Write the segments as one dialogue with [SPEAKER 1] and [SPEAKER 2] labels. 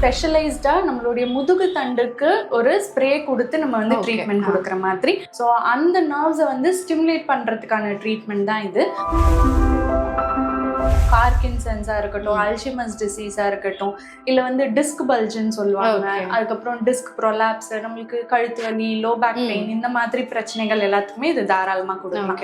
[SPEAKER 1] ஸ்பெஷலைஸ்டா நம்மளுடைய முதுகு தண்டுக்கு ஒரு ஸ்ப்ரே கொடுத்து நம்ம வந்து. ட்ரீட்மெண்ட். கொடுக்குற மாதிரி ஸோ அந்த நர்வ்ஸை வந்து ஸ்டிமுலேட் பண்றதுக்கான ட்ரீட்மெண்ட் தான் இது பார்க்கின்சன்ஸா இருக்கட்டும் அல்ஷிமஸ் டிசீஸா இருக்கட்டும் இல்ல வந்து டிஸ்க் பல்ஜ்னு சொல்லுவாங்க. அதுக்கப்புறம் டிஸ்க் ப்ரொலாப்ஸ் நம்மளுக்கு கழுத்து வலி லோ பேக். பெயின் இந்த மாதிரி பிரச்சனைகள் எல்லாத்துக்குமே இது தாராளமா கொடுக்கலாம்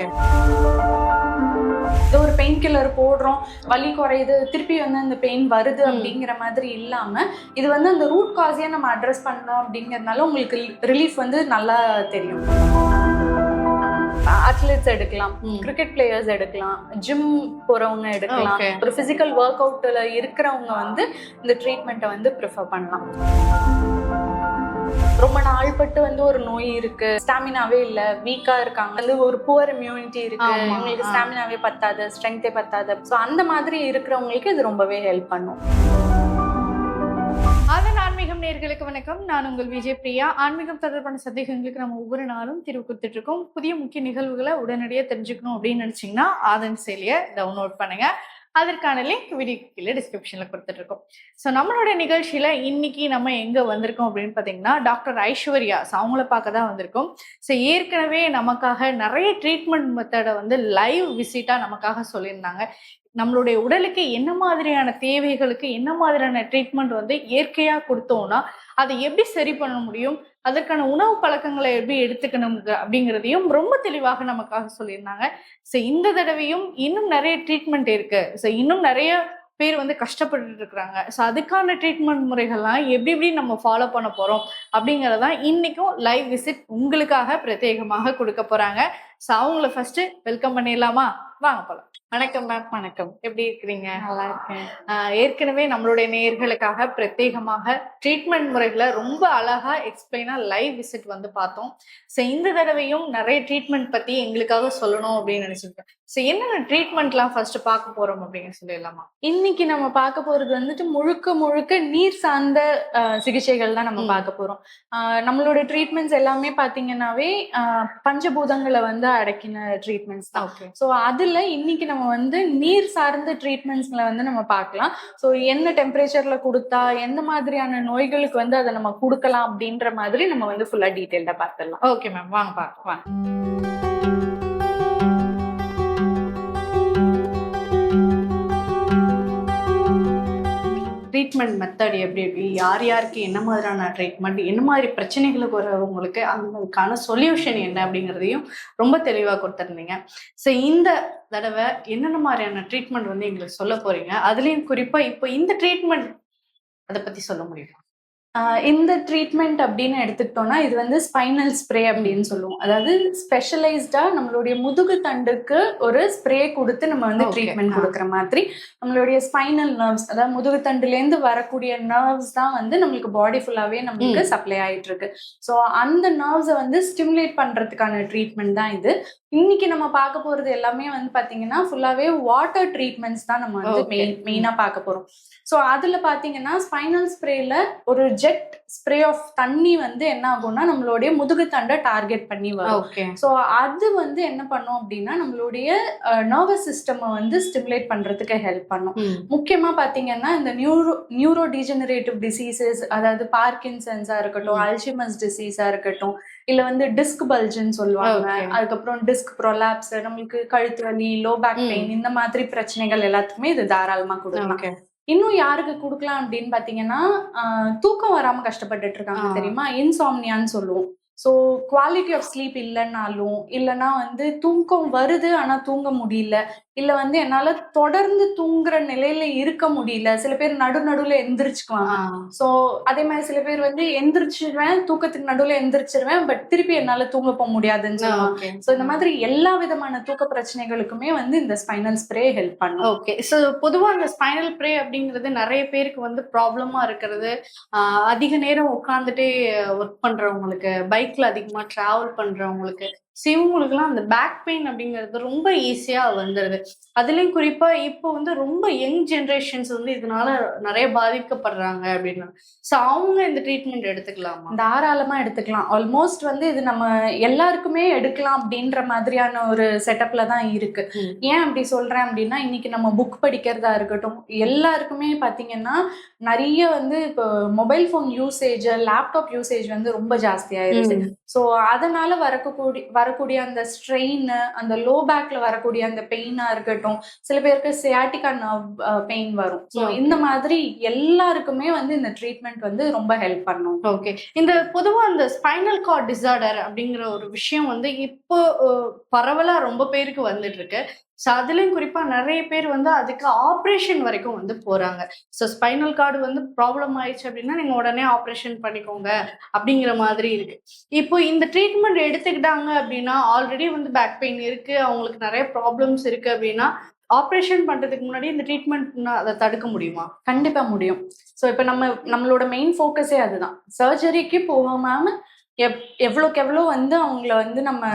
[SPEAKER 1] ஒரு பெயின் கில்லர் போடுறோம் வலி குறையுது திருப்பி வந்து அந்த பெயின் வருது. அப்படிங்கிற மாதிரி இல்லாம இது வந்து அந்த ரூட் காஸையே நம்ம அட்ரஸ் பண்ணோம் அப்படிங்கறதுனால உங்களுக்கு ரிலீஃப் வந்து நல்லா தெரியும் அத்லெட்ஸ் எடுக்கலாம். கிரிக்கெட் பிளேயர்ஸ் எடுக்கலாம் ஜிம் போறவங்க எடுக்கலாம். ஒரு பிசிக்கல் ஒர்க் அவுட்ல இருக்கிறவங்க வந்து இந்த ட்ரீட்மெண்ட்டை வந்து ப்ரிஃபர் பண்ணலாம் ரொம்ப நாள்பட்டு வந்து ஒரு நோய் இருக்கு. ஸ்டாமினாவே இல்ல. வீக்கா இருக்காங்க. வந்து ஒரு புவர் இம்யூனிட்டி இருக்கு.
[SPEAKER 2] ஆ.
[SPEAKER 1] ஸ்டாமினாவே பத்தாது ஸ்ட்ரென்த்தே பத்தாது. ஸோ அந்த மாதிரி இருக்கிறவங்களுக்கு இது ரொம்பவே ஹெல்ப் பண்ணும்.
[SPEAKER 2] அதன் ஆன்மீகம் நேர்களுக்கு வணக்கம். நான் உங்கள் விஜய் பிரியா. ஆன்மீகம் தொடர்பான சந்தேகங்களுக்கு நம்ம ஒவ்வொரு நாளும் தீர்வு கொடுத்துட்டு இருக்கோம் புதிய முக்கிய நிகழ்வுகளை உடனடியாக தெரிஞ்சுக்கணும் அப்படின்னு நினைச்சீங்கன்னா ஆதன் செயலியை டவுன்லோட் பண்ணுங்க. அதற்கான லிங்க் வீடியோ கீழே டிஸ்கிரிப்ஷனில் கொடுத்துட்ருக்கோம் ஸோ நம்மளோட நிகழ்ச்சியில இன்னைக்கு நம்ம எங்கே வந்திருக்கோம் அப்படின்னு பார்த்தீங்கன்னா டாக்டர் ஐஸ்வர்யா ஸோ அவங்கள பார்க்க தான் வந்திருக்கோம். ஸோ ஏற்கனவே நமக்காக நிறைய ட்ரீட்மெண்ட் மெத்தடை வந்து லைவ் விசிட்டா நமக்காக சொல்லியிருந்தாங்க. நம்மளுடைய உடலுக்கு என்ன மாதிரியான தேவைகளுக்கு என்ன மாதிரியான ட்ரீட்மெண்ட் வந்து இயற்கையாக கொடுத்தோம்னா அதை எப்படி சரி பண்ண முடியும்? அதற்கான உணவு பழக்கங்களை எப்படி எடுத்துக்கணும் அப்படிங்கிறதையும் ரொம்ப தெளிவாக நமக்காக சொல்லியிருந்தாங்க. ஸோ இந்த தடவையும் இன்னும் நிறைய ட்ரீட்மெண்ட் இருக்கு. ஸோ இன்னும் நிறைய பேர் வந்து கஷ்டப்பட்டு இருக்கிறாங்க. ஸோ அதுக்கான ட்ரீட்மெண்ட் முறைகள்லாம் எப்படி எப்படி நம்ம ஃபாலோ பண்ண போகிறோம் அப்படிங்கிறதான் இன்னைக்கும் லைவ் விசிட் உங்களுக்காக பிரத்யேகமாக கொடுக்க போகிறாங்க ஸோ அவங்கள ஃபர்ஸ்ட் வெல்கம் பண்ணிடலாமா? வாங்க போலாம். வணக்கம் மேம் வணக்கம். எப்படி இருக்கிறீங்க?
[SPEAKER 1] நல்லா இருக்கேன்.
[SPEAKER 2] ஏற்கனவே நம்மளுடைய நேயர்களுக்காக பிரத்யேகமாக ட்ரீட்மெண்ட் முறைகளை ரொம்ப அழகா எக்ஸ்பிளைனா லைவ் விசிட் வந்து பார்த்தோம். ஸோ இந்த தடவையும் நிறைய ட்ரீட்மெண்ட் பத்தி எங்களுக்காக சொல்லணும் அப்படின்னு நினைச்சிருக்கேன் ஸோ என்னென்ன ட்ரீட்மெண்ட்லாம் ஃபர்ஸ்ட் பார்க்க போறோம் அப்படின்னு சொல்லிடலாமா?
[SPEAKER 1] இன்னைக்கு நம்ம பார்க்க போறது வந்துட்டு முழுக்க முழுக்க நீர் சார்ந்த சிகிச்சைகள் தான் நம்ம. பார்க்க போறோம். நம்மளோட ட்ரீட்மெண்ட்ஸ் எல்லாமே பாத்தீங்கன்னாவே பஞ்சபூதங்களை வந்து அடக்கின ட்ரீட்மெண்ட்ஸ் தான். ஸோ அதுல இன்னைக்கு நம்ம வந்து நீர் சார்ந்த ட்ரீட்மெண்ட்ஸ்ல வந்து நம்ம பார்க்கலாம். ஸோ என்ன டெம்பரேச்சர்ல கொடுத்தா எந்த மாதிரியான நோய்களுக்கு வந்து அதை நம்ம கொடுக்கலாம் அப்படின்ற மாதிரி நம்ம வந்து ஃபுல்லா டீட்டெயில்டா பார்த்துடலாம்.
[SPEAKER 2] ஓகே மேம் வாங்க பார்க்க ட்ரீட்மெண்ட் மெத்தட் எப்படி எப்படி யார் யாருக்கு என்ன மாதிரியான ட்ரீட்மெண்ட் என்ன மாதிரி பிரச்சனைகளுக்கு வரவங்களுக்கு அதுக்கான சொல்யூஷன் என்ன அப்படிங்கிறதையும் ரொம்ப தெளிவாக கொடுத்துருந்தீங்க. ஸோ இந்த தடவை என்னென்ன மாதிரியான ட்ரீட்மெண்ட் வந்து எங்களுக்கு சொல்ல போறீங்க? அதுலேயும் குறிப்பாக இப்போ இந்த ட்ரீட்மெண்ட் அதை பற்றி சொல்ல முடியுமா?
[SPEAKER 1] இந்த ட்ரீட்மெண்ட் அப்படின்னு எடுத்துக்கிட்டோம்னா இது வந்து ஸ்பைனல் ஸ்ப்ரே அப்படின்னு சொல்லுவோம் அதாவது ஸ்பெஷலைஸ்டா நம்மளுடைய முதுகு தண்டுக்கு ஒரு ஸ்ப்ரே கொடுத்து நம்ம வந்து. ட்ரீட்மெண்ட். கொடுக்குற மாதிரி நம்மளுடைய ஸ்பைனல் நர்வ்ஸ் அதாவது முதுகு தண்டுலேருந்து வரக்கூடிய நர்வ்ஸ் தான் வந்து நம்மளுக்கு பாடி ஃபுல்லாவே நம்மளுக்கு சப்ளை ஆயிட்டு இருக்கு ஸோ அந்த நர்வ்ஸை வந்து ஸ்டிமுலேட் பண்றதுக்கான ட்ரீட்மெண்ட் தான் இது இன்னைக்கு நம்ம பார்க்க போறது எல்லாமே வந்து பாத்தீங்கன்னா ஃபுல்லாவே வாட்டர் ட்ரீட்மெண்ட்ஸ் தான் நம்ம வந்து. மெயின் மெயினா பார்க்க போறோம். ஸோ அதுல பாத்தீங்கன்னா ஸ்பைனல் ஸ்ப்ரேல ஒரு ஜெட் ஸ்ப்ரே ஆஃப் தண்ணி வந்து என்ன ஆகும்னா நம்மளுடைய முதுகு தண்டை டார்கெட் பண்ணி வரும். ஸோ அது வந்து என்ன பண்ணும் அப்படின்னா நம்மளுடைய நர்வஸ் சிஸ்டமை வந்து ஸ்டிமுலேட் பண்றதுக்கு ஹெல்ப் பண்ணும். முக்கியமா பாத்தீங்கன்னா இந்த நியூரோ நியூரோ டீஜெனரேட்டிவ் டிசீசஸ் அதாவது பார்க்கின்சன்ஸா இருக்கட்டும். அல்ஷிமஸ் டிசீஸா இருக்கட்டும் இல்ல வந்து டிஸ்க் பல்ஜ்னு சொல்லுவாங்க. அதுக்கப்புறம் டிஸ்க் ப்ரொலாப்ஸ் நம்மளுக்கு கழுத்து வலி லோ பேக். பெயின் இந்த மாதிரி பிரச்சனைகள் எல்லாத்துக்குமே இது தாராளமா கொடுக்கலாம் இன்னும் யாருக்கு கொடுக்கலாம் அப்படின்னு பாத்தீங்கன்னா ஆஹ், தூக்கம் வராம கஷ்டப்பட்டுட்டு இருக்காங்க. தெரியுமா இன்சாம்னியான்னு சொல்லுவோம் ஸோ குவாலிட்டி ஆஃப் ஸ்லீப் இல்லைன்னாலும் இல்லைன்னா வந்து தூக்கம் வருது ஆனா தூங்க முடியல. இல்ல வந்து என்னால தொடர்ந்து தூங்குற நிலையில இருக்க முடியல. சில பேர் நடு நடுவுல எந்திரிச்சுக்குவாங்க. சோ அதே மாதிரி சில பேர் வந்து எந்திரிச்சிருவேன் தூக்கத்துக்கு நடுவுல எந்திரிச்சிருவேன் பட் திருப்பி என்னால தூங்க போக முடியாதுன்னு சொல்லுவாங்க. சோ இந்த மாதிரி எல்லா விதமான தூக்க பிரச்சனைகளுக்குமே வந்து இந்த ஸ்பைனல் ஸ்ப்ரே ஹெல்ப் பண்ணும்.
[SPEAKER 2] ஓகே ஸோ பொதுவா அந்த ஸ்பைனல் ப்ரே அப்படிங்கிறது நிறைய பேருக்கு வந்து ப்ராப்ளமா இருக்கிறது. அதிக நேரம் உட்காந்துட்டே ஒர்க் பண்றவங்களுக்கு பைக்ல அதிகமா டிராவல் பண்றவங்களுக்கு ஸோ இவங்களுக்குலாம் அந்த பேக் பெயின் அப்படிங்கிறது ரொம்ப ஈஸியா வந்துடுது அதுலயும் குறிப்பா இப்போ வந்து ரொம்ப யங் ஜென்ரேஷன்ஸ் வந்து இதனால நிறைய பாதிக்கப்படுறாங்க அப்படின்னு. ஸோ அவங்க இந்த ட்ரீட்மெண்ட் எடுத்துக்கலாமா?
[SPEAKER 1] தாராளமா எடுத்துக்கலாம். ஆல்மோஸ்ட் வந்து இது நம்ம எல்லாருக்குமே எடுக்கலாம் அப்படின்ற மாதிரியான ஒரு செட்டப்ல தான் இருக்கு. ஏன் அப்படி சொல்றேன் அப்படின்னா இன்னைக்கு நம்ம புக் படிக்கிறதா இருக்கட்டும் எல்லாருக்குமே பாத்தீங்கன்னா நிறைய வந்து இப்போ mobile phone usage laptop usage வந்து ரொம்ப ஜாஸ்தி ஆயிருச்சு ஸோ அதனால வரக்கூடிய வரக்கூடிய அந்த ஸ்ட்ரெயின் அந்த லோ பேக்ல வரக்கூடிய அந்த பெயினா இருக்கட்டும் சில பேருக்கு சியாட்டிகா நர்வ் பெயின் வரும். ஸோ. இந்த மாதிரி எல்லாருக்குமே வந்து இந்த ட்ரீட்மெண்ட் வந்து ரொம்ப ஹெல்ப் பண்ணும்.
[SPEAKER 2] ஓகே இந்த பொதுவா இந்த ஸ்பைனல் கார்ட் டிசார்டர் அப்படிங்கிற ஒரு விஷயம் வந்து இப்போ பரவலா ரொம்ப பேருக்கு வந்துட்டு இருக்கு. ஸோ அதுலேயும் குறிப்பாக நிறைய பேர் வந்து அதுக்கு ஆப்ரேஷன் வரைக்கும் வந்து போகிறாங்க ஸோ ஸ்பைனல் கார்டு வந்து ப்ராப்ளம் ஆயிடுச்சு அப்படின்னா நீங்கள் உடனே ஆப்ரேஷன் பண்ணிக்கோங்க அப்படிங்கிற மாதிரி இருக்கு. இப்போ இந்த ட்ரீட்மெண்ட் எடுத்துக்கிட்டாங்க அப்படின்னா ஆல்ரெடி வந்து பேக் பெயின் இருக்கு அவங்களுக்கு நிறைய ப்ராப்ளம்ஸ் இருக்கு அப்படின்னா ஆப்ரேஷன் பண்றதுக்கு முன்னாடி இந்த ட்ரீட்மெண்ட் அதை தடுக்க முடியுமா?
[SPEAKER 1] கண்டிப்பாக முடியும். ஸோ இப்போ நம்ம நம்மளோட மெயின் ஃபோக்கஸே அதுதான். சர்ஜரிக்கு போகாம எப் எவ்வளோக்கு எவ்வளோ வந்து அவங்கள வந்து நம்ம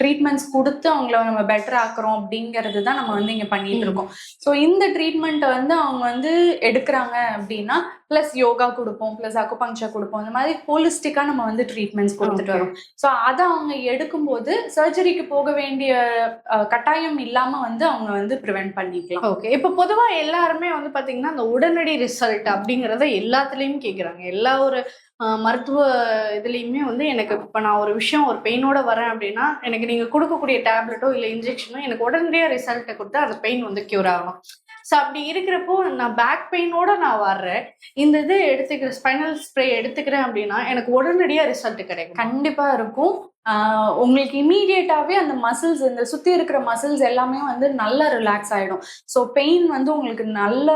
[SPEAKER 1] ட்ரீட்மெண்ட்ஸ் கொடுத்து அவங்கள நம்ம பெட்டர் ஆக்குறோம் அப்படிங்கிறது தான் நம்ம வந்து இங்கே பண்ணிட்டு. இருக்கோம். ஸோ இந்த ட்ரீட்மெண்ட்டை வந்து அவங்க வந்து எடுக்கிறாங்க அப்படின்னா ப்ளஸ் யோகா கொடுப்போம் ப்ளஸ் அக்குபங்க்சர் கொடுப்போம் இந்த மாதிரி ஹோலிஸ்டிக்காக நம்ம வந்து ட்ரீட்மெண்ட்ஸ் கொடுத்துட்டு. வரோம். ஸோ அதை அவங்க எடுக்கும்போது சர்ஜரிக்கு போக வேண்டிய கட்டாயம் இல்லாம வந்து அவங்க வந்து ப்ரிவென்ட் பண்ணிக்கலாம்.
[SPEAKER 2] ஓகே இப்போ பொதுவா எல்லாருமே வந்து பாத்தீங்கன்னா அந்த உடனடி ரிசல்ட் அப்படிங்கறத எல்லாத்துலயும் கேக்குறாங்க. எல்லா ஒரு மருத்துவ இதுலயுமே வந்து எனக்கு இப்ப நான் ஒரு விஷயம் ஒரு பெயினோட வரேன் அப்படின்னா எனக்கு நீங்க கொடுக்கக்கூடிய டேப்லெட்டோ இல்ல இன்ஜெக்ஷனோ எனக்கு உடனடியா ரிசல்ட்டை கொடுத்து அந்த பெயின் வந்து கியூர் ஆகணும் ஸோ அப்படி இருக்கிறப்போ நான் பேக் பெயினோட நான் வர்றேன். இந்த இது எடுத்துக்கிற ஸ்பைனல் ஸ்ப்ரே எடுத்துக்கிறேன் அப்படின்னா எனக்கு உடனடியா ரிசல்ட் கிடைக்கும்?
[SPEAKER 1] கண்டிப்பா இருக்கும். உங்களுக்கு இமீடியட்டாவே அந்த மசில்ஸ் இந்த சுத்தி இருக்கிற மசில்ஸ் எல்லாமே வந்து நல்லா ரிலாக்ஸ் ஆயிடும். ஸோ பெயின் வந்து உங்களுக்கு நல்ல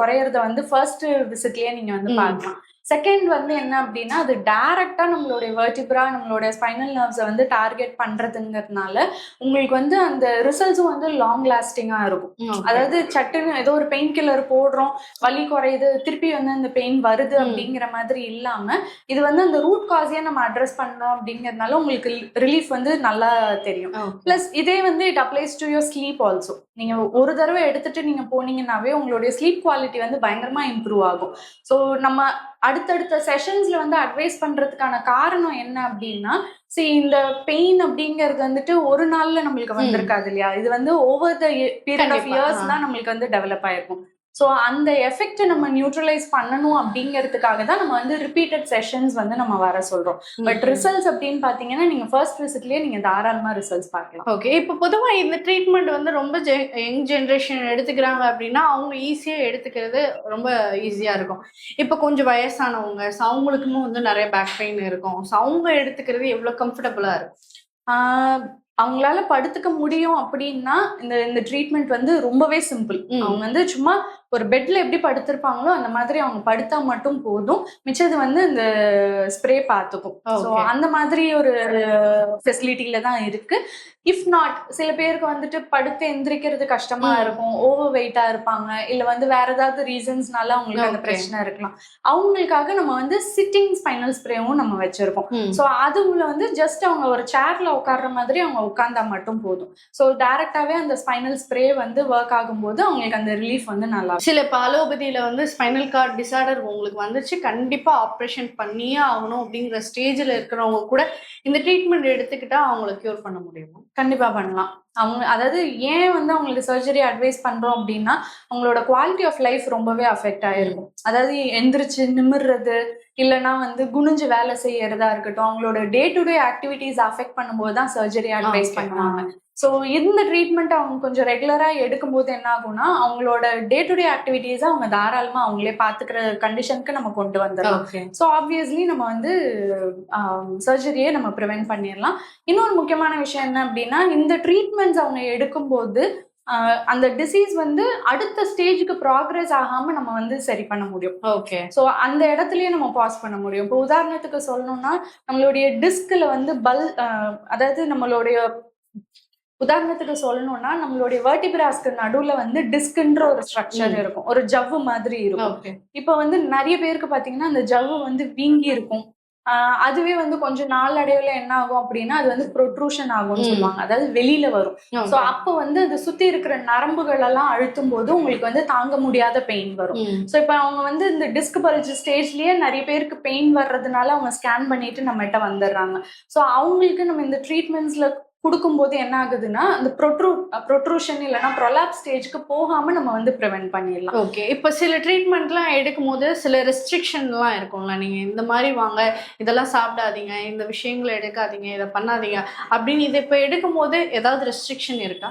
[SPEAKER 1] குறையறத வந்து ஃபர்ஸ்ட் விசிட்லயே நீங்க வந்து. பார்க்கலாம். செகண்ட் வந்து என்ன அப்படின்னா அது டைரக்டா நம்மளுடைய வெர்டிப்ரா நம்மளுடைய ஸ்பைனல் நர்வ்ஸை வந்து டார்கெட் பண்றதுங்கிறதுனால உங்களுக்கு வந்து அந்த ரிசல்ட்ஸும் வந்து லாங் லாஸ்டிங்கா இருக்கும். அதாவது சட்டுன்னு ஏதோ ஒரு பெயின் கில்லர் போடுறோம் வலி குறையுது திருப்பி வந்து அந்த பெயின் வருது. அப்படிங்கிற மாதிரி இல்லாம இது வந்து அந்த ரூட் காஸையே நம்ம அட்ரஸ் பண்ணோம் அப்படிங்கறதுனால உங்களுக்கு ரிலீஃப் வந்து நல்லா தெரியும். பிளஸ் இதே வந்து it applies to your sleep also நீங்க ஒரு தடவை எடுத்துட்டு நீங்க போனீங்கன்னாவே உங்களுடைய ஸ்லீப் குவாலிட்டி வந்து பயங்கரமா இம்ப்ரூவ் ஆகும் ஸோ நம்ம அடுத்தடுத்த செஷன்ஸ்ல வந்து அட்வைஸ் பண்றதுக்கான காரணம் என்ன அப்படின்னா see இந்த பெயின் அப்படிங்கிறது வந்துட்டு ஒரு நாள்ல நம்மளுக்கு. வந்திருக்காது இல்லையா இது வந்து over the period of years. தான் நம்மளுக்கு வந்து டெவலப் ஆயிருக்கும் ஸோ அந்த எஃபெக்ட்டை நம்ம நியூட்ரலைஸ் பண்ணணும் அப்படிங்கிறதுக்காக தான் நம்ம வந்து ரிப்பீட்டட் செஷன்ஸ் வந்து நம்ம வர சொல்றோம். பட். ரிசல்ட்ஸ் அப்படின்னு பாத்தீங்கன்னா நீங்க ஃபர்ஸ்ட் விசிட்லயே நீங்க தாராளமா ரிசல்ட்ஸ் பார்க்கலாம்.
[SPEAKER 2] ஓகே இப்போ பொதுவா இந்த ட்ரீட்மெண்ட் வந்து ரொம்ப யங் ஜென்ரேஷன் எடுத்துக்கிறாங்க அப்படின்னா அவங்க ஈஸியா எடுத்துக்கிறது ரொம்ப ஈஸியா இருக்கும். இப்போ கொஞ்சம் வயசானவங்க so அவங்களுக்குமே வந்து நிறைய பேக் பெயின் இருக்கும். ஸோ அவங்க எடுத்துக்கிறது எவ்வளவு கம்ஃபர்டபுளா இருக்கும்?
[SPEAKER 1] ஆஹ் அவங்களால படுத்துக்க முடியும் அப்படின்னா இந்த இந்த ட்ரீட்மெண்ட் வந்து ரொம்பவே சிம்பிள். அவங்க வந்து சும்மா ஒரு பெட்ல எப்படி படுத்திருப்பாங்களோ அந்த மாதிரி அவங்க படுத்தா மட்டும் போதும் மிச்சது வந்து இந்த ஸ்ப்ரே பார்த்துக்கும் ஸோ. அந்த மாதிரி ஒரு ஃபெசிலிட்டியில தான் இருக்கு இஃப் நாட் சில பேருக்கு வந்துட்டு படுத்து எந்திரிக்கிறது கஷ்டமா. இருக்கும் ஓவர் வெயிட்டா இருப்பாங்க இல்ல வந்து வேற ஏதாவது ரீசன்ஸ்னால அவங்களுக்கு அந்த. பிரச்சனை இருக்கலாம் அவங்களுக்காக நம்ம வந்து சிட்டிங் ஸ்பைனல் ஸ்ப்ரேவும் நம்ம வச்சிருக்கோம் ஸோ அதுல வந்து ஜஸ்ட் அவங்க ஒரு சேர்ல உட்கார்ற மாதிரி அவங்க உட்கார்ந்தா மட்டும் போதும் ஸோ டைரக்டாவே அந்த ஸ்பைனல் ஸ்ப்ரே வந்து ஒர்க் ஆகும்போது அவங்களுக்கு அந்த ரிலீஃப் வந்து நல்லா இருக்கும்.
[SPEAKER 2] சில இப்போ அலோபதியில் வந்து ஸ்பைனல் கார்ட் டிசார்டர் உங்களுக்கு வந்துச்சு கண்டிப்பா ஆப்ரேஷன் பண்ணியே ஆகணும் அப்படிங்கிற ஸ்டேஜ்ல இருக்கிறவங்க கூட இந்த ட்ரீட்மெண்ட் எடுத்துக்கிட்டா அவங்கள கியூர் பண்ண முடியுமா?
[SPEAKER 1] கண்டிப்பா பண்ணலாம். அவங்க அதாவது ஏன் வந்து அவங்களுக்கு சர்ஜரி அட்வைஸ் பண்றோம் அப்படின்னா அவங்களோட குவாலிட்டி ஆஃப் லைஃப் ரொம்பவே அஃபெக்ட் ஆயிருக்கும். அதாவது எந்திரிச்சு நிமிர்றது இல்லைன்னா வந்து குனிஞ்சு வேலை செய்யறதா இருக்கட்டும் அவங்களோட day to day activities affect பண்ணும்போது தான் சர்ஜரி அட்வைஸ். பண்ணுவாங்க. ஸோ இந்த ட்ரீட்மெண்ட் அவங்க கொஞ்சம் ரெகுலரா எடுக்கும்போது என்ன ஆகும்னா அவங்களோட டே டு டே ஆக்டிவிட்டிஸை அவங்க தாராளமா அவங்களே பாத்துக்கிற கண்டிஷனுக்கு நம்ம கொண்டு வந்துடலாம். ஸோ ஆப்வியஸ்லி நம்ம வந்து சர்ஜரியே நம்ம ப்ரிவென்ட் பண்ணிடலாம். இன்னொரு முக்கியமான விஷயம் என்ன அப்படின்னா இந்த ட்ரீட்மெண்ட்ஸ் அவங்க எடுக்கும்போது அந்த டிசீஸ் வந்து அடுத்த ஸ்டேஜுக்கு ப்ராக்ரஸ் ஆகாம நம்ம வந்து சரி பண்ண முடியும்.
[SPEAKER 2] ஓகே
[SPEAKER 1] ஸோ அந்த இடத்துலயே நம்ம பாஸ் பண்ண முடியும். இப்போ உதாரணத்துக்கு சொல்லணும்னா நம்மளுடைய டிஸ்கில் வந்து பல் அதாவது நம்மளுடைய உதாரணத்துக்கு சொல்லணும்னா நம்மளுடைய வெர்டிபிராஸ்க்கு நடுவுல வந்து டிஸ்க்ன்ற ஒரு ஸ்ட்ரக்சர். இருக்கும். ஒரு ஜவ்வு மாதிரி இருக்கும். இப்போ வந்து நிறைய பேருக்கு பாத்தீங்கன்னா அந்த ஜவ்வு வந்து வீங்கி இருக்கும். அதுவே வந்து கொஞ்சம் நாளடைவுல என்ன ஆகும் அப்படின்னா அது வந்து ப்ரொட்ரூஷன் ஆகும்னு. சொல்லுவாங்க. அதாவது வெளியில வரும். சோ அப்போ வந்து அது சுத்தி இருக்கிற நரம்புகள் எல்லாம் அழுத்தும் போது உங்களுக்கு வந்து தாங்க முடியாத பெயின் வரும். ஸோ இப்போ அவங்க வந்து இந்த டிஸ்க் பல்ஜ் ஸ்டேஜ்லயே நிறைய பேருக்கு பெயின் வர்றதுனால அவங்க ஸ்கேன் பண்ணிட்டு நம்மகிட்ட வந்துடுறாங்க. ஸோ அவங்களுக்கு நம்ம இந்த ட்ரீட்மெண்ட்ஸ்ல கொடுக்கும்போது என்ன ஆகுதுன்னா அந்த ப்ரொட்ரூ ப்ரொட்ரூஷன் இல்லைன்னா ப்ரொலாப் ஸ்டேஜ்க்கு போகாம நம்ம வந்து ப்ரிவென்ட் பண்ணிடலாம்.
[SPEAKER 2] ஓகே இப்போ சில ட்ரீட்மெண்ட்லாம் எடுக்கும்போது சில ரெஸ்ட்ரிக்ஷன்லாம் இருக்கும்ல. நீங்க இந்த மாதிரி வாங்க இதெல்லாம் சாப்பிடாதீங்க இந்த விஷயங்களை எடுக்காதீங்க இதை பண்ணாதீங்க அப்படின்னு இதை இப்போ எடுக்கும்போது ஏதாவது ரெஸ்ட்ரிக்ஷன் இருக்கா?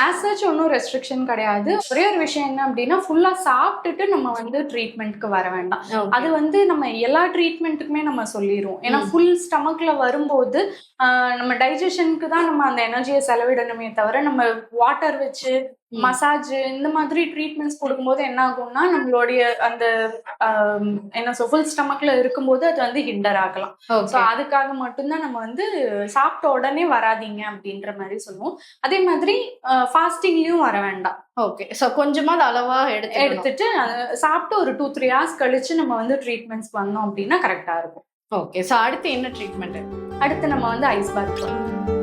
[SPEAKER 1] ஆஸ் சச் ஒன்றும் ரெஸ்ட்ரிக்ஷன் கிடையாது ஒரே ஒரு விஷயம் என்ன அப்படின்னா ஃபுல்லா சாப்பிட்டுட்டு நம்ம வந்து ட்ரீட்மெண்ட்க்கு வர வேண்டாம் அது வந்து நம்ம எல்லா ட்ரீட்மெண்ட்டுக்குமே நம்ம சொல்லிடுவோம் ஏன்னா. ஃபுல் ஸ்டமக்ல வரும்போது ஆஹ் நம்ம டைஜஷனுக்கு தான் நம்ம அந்த எனர்ஜியை செலவிடணுமே தவிர நம்ம வாட்டர் வச்சு. மசாஜ் இந்த மாதிரி ட்ரீட்மெண்ட்ஸ் கொடுக்கும்போது என்ன ஆகும்னா நம்மளுடைய அந்த என்ன சொல் ஃபுல் ஸ்டமக்ல இருக்கும்போது அது வந்து ஹிண்டர் ஆகலாம். ஸோ அதுக்காக மட்டும்தான் நம்ம வந்து சாப்பிட்ட உடனே வராதீங்க அப்படின்ற மாதிரி சொல்லுவோம். அதே மாதிரி ஃபாஸ்டிங்லயும் வர வேண்டாம்.
[SPEAKER 2] ஓகே ஸோ கொஞ்சமாவது அளவா எடுத்து
[SPEAKER 1] எடுத்துட்டு சாப்பிட்டு ஒரு டூ த்ரீ ஹவர்ஸ் கழிச்சு நம்ம வந்து ட்ரீட்மெண்ட்ஸ் வந்தோம் அப்படின்னா கரெக்டா இருக்கும்.
[SPEAKER 2] ஓகே ஸோ அடுத்து என்ன ட்ரீட்மெண்ட்
[SPEAKER 1] அடுத்து நம்ம வந்து ice bath
[SPEAKER 2] ma'am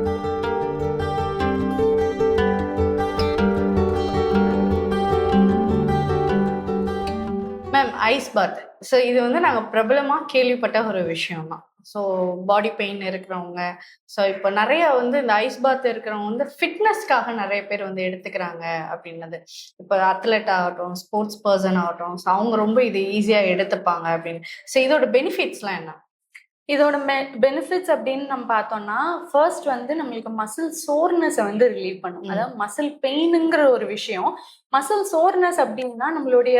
[SPEAKER 2] ice bath so இது வந்து நாங்கள் பிரபலமாக கேள்விப்பட்ட ஒரு விஷயம் தான் ஸோ பாடி பெயின் இருக்கிறவங்க ஸோ இப்போ நிறைய வந்து இந்த ஐஸ் பாத் இருக்கிறவங்க வந்து ஃபிட்னஸ்க்காக நிறைய பேர் வந்து எடுத்துக்கிறாங்க அப்படின்னது. இப்போ அத்லெட் ஆகட்டும் ஸ்போர்ட்ஸ் பர்சன் ஆகட்டும் ஸோ அவங்க ரொம்ப இது ஈஸியாக எடுத்துப்பாங்க அப்படின்னு. ஸோ இதோட பெனிஃபிட்ஸ்லாம் என்ன?
[SPEAKER 1] இதோட பெனிஃபிட்ஸ் அப்படின்னு நம்ம பார்த்தோம்னா ஃபர்ஸ்ட் வந்து நம்மளுக்கு மசில் சோர்னஸை வந்து ரிலீவ் பண்ணும்.
[SPEAKER 2] ம்.
[SPEAKER 1] அதாவது மசில் பெயினுங்கிற ஒரு விஷயம் மசில் சோர்னஸ் அப்படின்னா நம்மளுடைய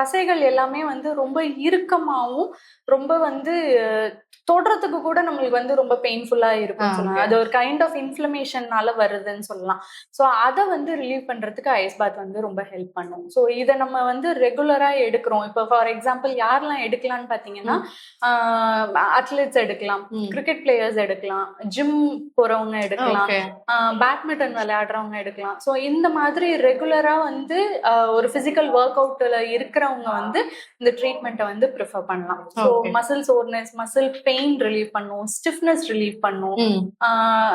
[SPEAKER 1] தசைகள் எல்லாமே வந்து ரொம்ப இறுக்கமாகவும் ரொம்ப வந்து தொடுறதுக்கு கூட நம்மளுக்கு வந்து ரொம்ப பெயின்ஃபுல்லா இருக்கும் சொல்லலாம். அது ஒரு கைண்ட் ஆஃப் இன்ஃப்ளமேஷன்னால வருதுன்னு சொல்லலாம். ஸோ அதை வந்து ரிலீவ் பண்றதுக்கு ஐஸ் பாத் வந்து ரொம்ப ஹெல்ப் பண்ணும். ஸோ இதை நம்ம வந்து ரெகுலரா எடுக்கிறோம். இப்போ ஃபார் எக்ஸாம்பிள் யாரெல்லாம் எடுக்கலாம்னு பார்த்தீங்கன்னா அத்லெட்ஸ் எடுக்கலாம். கிரிக்கெட் பிளேயர்ஸ் எடுக்கலாம் ஜிம் போறவங்க எடுக்கலாம் பேட்மிண்டன் விளையாடுறவங்க எடுக்கலாம். ஸோ இந்த மாதிரி ரெகுலரா வந்து ஆஹ், ஒரு பிசிக்கல் ஒர்க் அவுட்ல இருக்கிறவங்க வந்து இந்த ட்ரீட்மெண்ட்டை வந்து ப்ரிஃபர் பண்ணலாம். So. Muscle soreness muscle pain relieve பண்ணும் ஸ்டிஃப்னஸ் ரிலீவ் பண்ணும்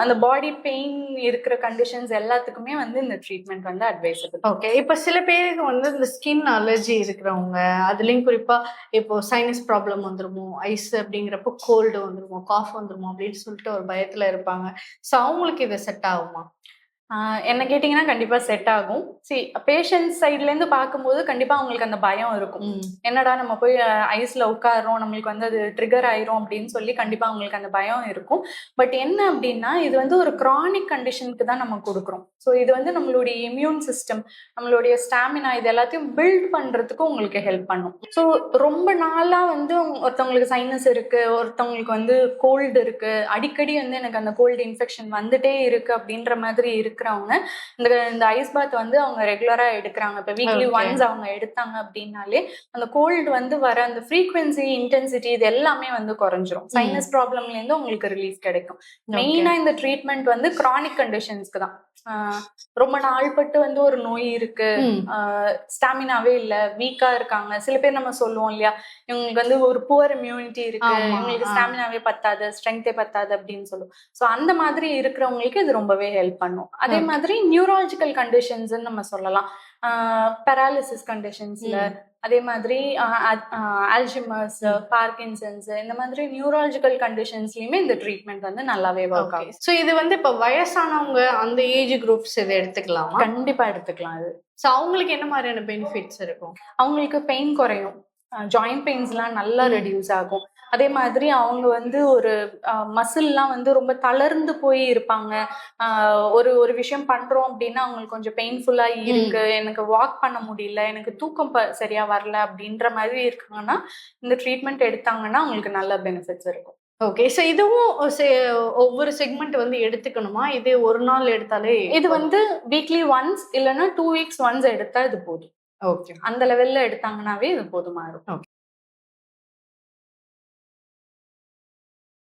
[SPEAKER 1] அந்த பாடி பெயின் இருக்கிற கண்டிஷன்ஸ் எல்லாத்துக்குமே வந்து இந்த ட்ரீட்மெண்ட் வந்து அட்வைசபிள்
[SPEAKER 2] ஓகே இப்போ சில பேருக்கு வந்து இந்த ஸ்கின் அலர்ஜி இருக்கிறவங்க அதுலயும் குறிப்பா இப்போ சைனஸ் ப்ராப்ளம் வந்துருமோ ஐஸ் அப்படிங்கிறப்போ கோல்டு வந்துருமோ காஃப் வந்துருமோ அப்படின்னு சொல்லிட்டு ஒரு பயத்துல இருப்பாங்க. ஸோ அவங்களுக்கு இது செட் ஆகுமா?
[SPEAKER 1] என்ன கேட்டிங்கன்னா கண்டிப்பா செட் ஆகும். சி பேஷண்ட்ஸ் சைட்ல இருந்து பார்க்கும்போது கண்டிப்பா அவங்களுக்கு அந்த பயம் இருக்கும். என்னடா நம்ம போய் ஐஸ்ல உட்காரோம் நம்மளுக்கு வந்து அது ட்ரிகர் ஆயிரும் அப்படின்னு சொல்லி கண்டிப்பா அவங்களுக்கு அந்த பயம் இருக்கும். பட் என்ன அப்படின்னா இது வந்து ஒரு கிரானிக் கண்டிஷனுக்கு தான் நம்ம கொடுக்குறோம். ஸோ இது வந்து நம்மளுடைய இம்யூன் சிஸ்டம் நம்மளுடைய ஸ்டாமினா இது எல்லாத்தையும் பில்ட் பண்றதுக்கு உங்களுக்கு ஹெல்ப் பண்ணும். ஸோ ரொம்ப நாளா வந்து ஒருத்தவங்களுக்கு சைனஸ் இருக்கு ஒருத்தவங்களுக்கு வந்து கோல்டு இருக்கு அடிக்கடி வந்து எனக்கு அந்த கோல்டு இன்ஃபெக்ஷன் வந்துட்டே இருக்கு அப்படின்ற மாதிரி இருக்கிறவங்க இந்த இந்த ஐஸ் பாத் வந்து அவங்க ரெகுலரா எடுக்கிறாங்க. இப்போ வீக்லி. ஒன்ஸ் அவங்க எடுத்தாங்க அப்படின்னாலே அந்த கோல்டு வந்து வர அந்த ஃப்ரீக்வன்சி இன்டென்சிட்டி இது எல்லாமே வந்து குறைஞ்சிரும். சைனஸ் ப்ராப்ளம்ல இருந்து உங்களுக்கு ரிலீஃப் கிடைக்கும். மெயினா இந்த ட்ரீட்மெண்ட் வந்து கிரானிக் கண்டிஷன்ஸ்க்கு தான். ரொம்ப நாள்பட்டு வந்து ஒரு நோய் இருக்கு. ஸ்டாமினாவே இல்ல. வீக்கா இருக்காங்க. சில பேர் நம்ம சொல்லுவோம் இல்லையா? இவங்களுக்கு வந்து ஒரு புவர் இம்யூனிட்டி இருக்கு. இவங்களுக்கு. ஸ்டாமினாவே பத்தாது ஸ்ட்ரென்த்தே பத்தாது அப்படின்னு சொல்லுவோம். ஸோ அந்த மாதிரி இருக்கிறவங்களுக்கு இது ரொம்பவே ஹெல்ப் பண்ணும். அதே. மாதிரி நியூராலஜிக்கல் கண்டிஷன்ஸ் நம்ம சொல்லலாம். பெராலிசிஸ் கண்டிஷன்ஸ்ல அதே மாதிரி ஆல்ஜிமர்ஸ் பார்க்கின்சன்ஸ் இந்த மாதிரி நியூராலஜிக்கல் கண்டிஷன்ஸ்லயுமே இந்த ட்ரீட்மெண்ட் வந்து நல்லாவே ஒர்க் ஆகும்.
[SPEAKER 2] ஸோ இது வந்து இப்போ வயசானவங்க அந்த ஏஜ் குரூப்ஸ் இதை எடுத்துக்கலாமா?
[SPEAKER 1] கண்டிப்பா எடுத்துக்கலாம் அது
[SPEAKER 2] ஸோ அவங்களுக்கு என்ன மாதிரியான பெனிஃபிட்ஸ் இருக்கும்?
[SPEAKER 1] அவங்களுக்கு பெயின் குறையும். ஜாயிண்ட் பெயின்ஸ்லாம் நல்லா. ரெடியூஸ் ஆகும். அதே மாதிரி அவங்க வந்து ஒரு மசில்லாம் வந்து ரொம்ப தளர்ந்து போய் இருப்பாங்க. ஒரு ஒரு விஷயம் பண்றோம் அப்படின்னா அவங்களுக்கு கொஞ்சம் பெயின்ஃபுல்லா இருக்கு. எனக்கு வாக் பண்ண முடியல. எனக்கு தூக்கம் சரியா வரல அப்படின்ற மாதிரி இருக்காங்கன்னா இந்த ட்ரீட்மெண்ட் எடுத்தாங்கன்னா அவங்களுக்கு நல்ல பெனிஃபிட்ஸ் இருக்கும்.
[SPEAKER 2] ஓகே ஸோ இதுவும் செ- ஒவ்வொரு செக்மெண்ட் வந்து எடுத்துக்கணுமா? இது ஒரு நாள் எடுத்தாலே
[SPEAKER 1] இது வந்து வீக்லி ஒன்ஸ் இல்லைன்னா டூ வீக்ஸ் ஒன்ஸ் எடுத்தா இது போதும்.
[SPEAKER 2] ஓகே
[SPEAKER 1] அந்த லெவல்ல எடுத்தாங்கன்னாவே இது போதுமா இருக்கும்.